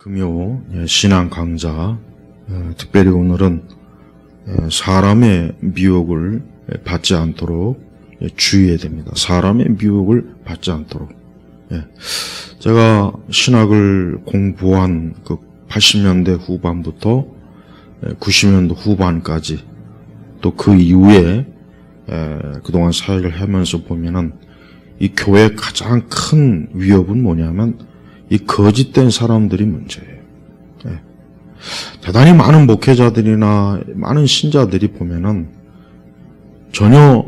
금요 예, 신앙 강좌 어, 특별히 오늘은 예, 사람의 미혹을 예, 받지 않도록 예, 주의해야 됩니다. 사람의 미혹을 받지 않도록. 예. 제가 신학을 공부한 그 80년대 후반부터 예, 90년대 후반까지 또 그 이후에 예, 그동안 사역을 하면서 보면은 이 교회의 가장 큰 위협은 뭐냐면 이 거짓된 사람들이 문제예요. 예. 대단히 많은 목회자들이나 많은 신자들이 보면은 전혀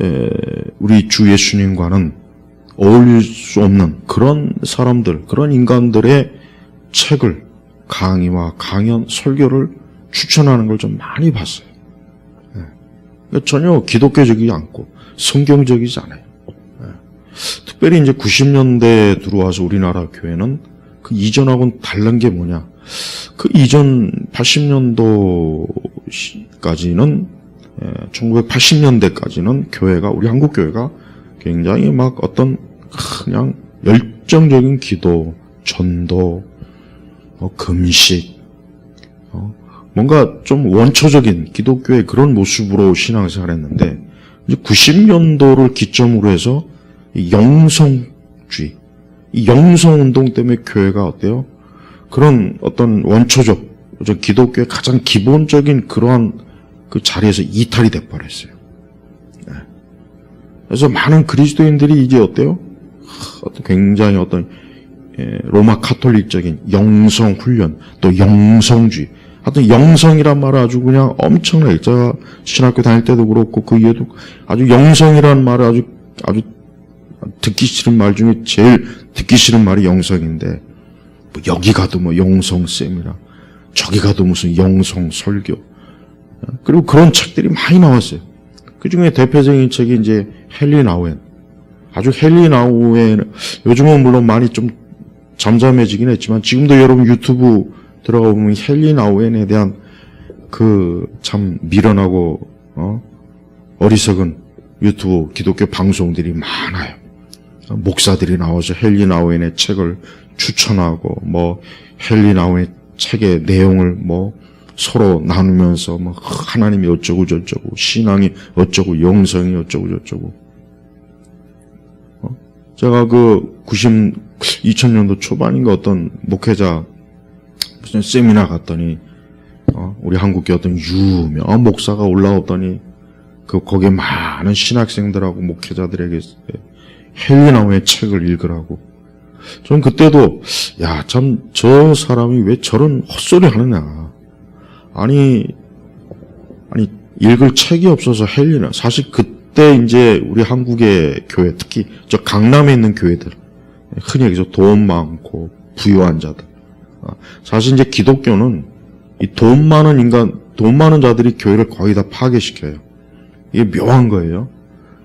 예, 우리 주 예수님과는 어울릴 수 없는 그런 사람들, 그런 인간들의 책을 강의와 강연, 설교를 추천하는 걸 좀 많이 봤어요. 예. 전혀 기독교적이지 않고 성경적이지 않아요. 특별히 이제 90년대에 들어와서 우리나라 교회는 그 이전하고는 다른 게 뭐냐. 그 이전 80년도까지는, 1980년대까지는 교회가, 우리 한국 교회가 굉장히 막 어떤 그냥 열정적인 기도, 전도, 어, 금식, 어, 뭔가 좀 원초적인 기독교의 그런 모습으로 신앙생활 했는데, 이제 90년도를 기점으로 해서 이 영성주의, 이 영성운동 때문에 교회가 어때요? 그런 어떤 원초적, 저 기독교의 가장 기본적인 그러한 그 자리에서 이탈이 돼버렸어요. 네. 그래서 많은 그리스도인들이 이제 어때요? 굉장히 어떤 예, 로마 카톨릭적인 영성 훈련, 또 영성주의, 하여튼 영성이란 말은 아주 그냥 엄청나게 제가 신학교 다닐 때도 그렇고 그 이후에도 아주 영성이라는 말을 아주 아주 듣기 싫은 말 중에 제일 듣기 싫은 말이 영성인데 뭐 여기 가도 뭐 영성 쌤이라 저기 가도 무슨 영성 설교 그리고 그런 책들이 많이 나왔어요. 그 중에 대표적인 책이 이제 헨리 나우엔 아주 헨리 나우엔 요즘은 물론 많이 좀 잠잠해지긴 했지만 지금도 여러분 유튜브 들어가 보면 헨리 나우엔에 대한 그 참 미련하고 어? 어리석은 유튜브 기독교 방송들이 많아요. 목사들이 나와서 헨리 나우엔의 책을 추천하고 뭐 헨리 나우엔의 책의 내용을 뭐 서로 나누면서 뭐 하나님이 어쩌고 저쩌고 신앙이 어쩌고 영성이 어쩌고 저쩌고 어? 제가 그 90, 2000년도 초반인가 어떤 목회자 무슨 세미나 갔더니 어? 우리 한국의 어떤 유명한 목사가 올라오더니 그 거기에 많은 신학생들하고 목회자들에게 헬리나우의 책을 읽으라고. 전 그때도 야 참 저 사람이 왜 저런 헛소리 하느냐. 아니 아니 읽을 책이 없어서 헬리나 사실 그때 이제 우리 한국의 교회 특히 저 강남에 있는 교회들 흔히 여기서 돈 많고 부유한 자들 아, 사실 이제 기독교는 이 돈 많은 인간 돈 많은 자들이 교회를 거의 다 파괴시켜요. 이게 묘한 거예요.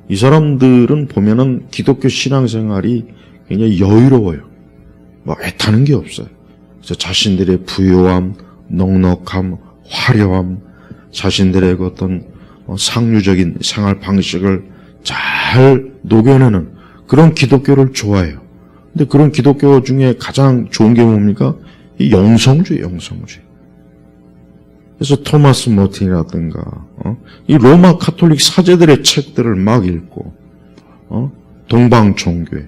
이 사람들은 보면은 기독교 신앙생활이 굉장히 여유로워요. 뭐 애타는 게 없어요. 그래서 자신들의 부요함, 넉넉함, 화려함, 자신들의 그 어떤 어, 상류적인 생활 방식을 잘 녹여내는 그런 기독교를 좋아해요. 근데 그런 기독교 중에 가장 좋은 게 뭡니까? 이 영성주의, 영성주의. 그래서 토마스 모틴이라든가 어? 이 로마 카톨릭 사제들의 책들을 막 읽고 어? 동방 종교회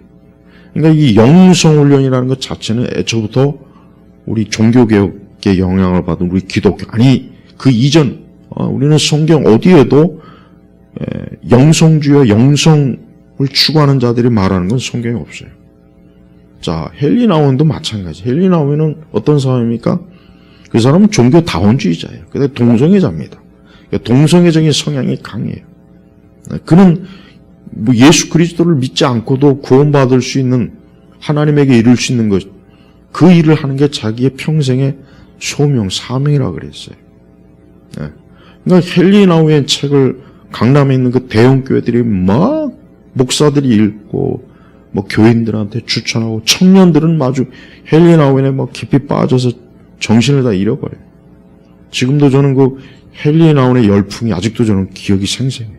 그러니까 이 영성 훈련이라는 것 자체는 애초부터 우리 종교 개혁의 영향을 받은 우리 기독교 아니 그 이전 어, 우리는 성경 어디에도 에, 영성주의 영성을 추구하는 자들이 말하는 건 성경에 없어요. 자 헬리나온도 마찬가지. 헬리나온은 어떤 사람입니까? 그 사람은 종교 다원주의자예요. 근데 동성애자입니다. 동성애적인 성향이 강해요. 그는 뭐 예수 그리스도를 믿지 않고도 구원받을 수 있는 하나님에게 이룰 수 있는 것, 그 일을 하는 게 자기의 평생의 소명, 사명이라 그랬어요. 네. 그러니까 헬리나우의 책을 강남에 있는 그 대형 교회들이 막 목사들이 읽고 뭐 교인들한테 추천하고 청년들은 마주 헬리나우에 막 깊이 빠져서 정신을 다 잃어버려요. 지금도 저는 그 헨리 나온의 열풍이 아직도 저는 기억이 생생해요.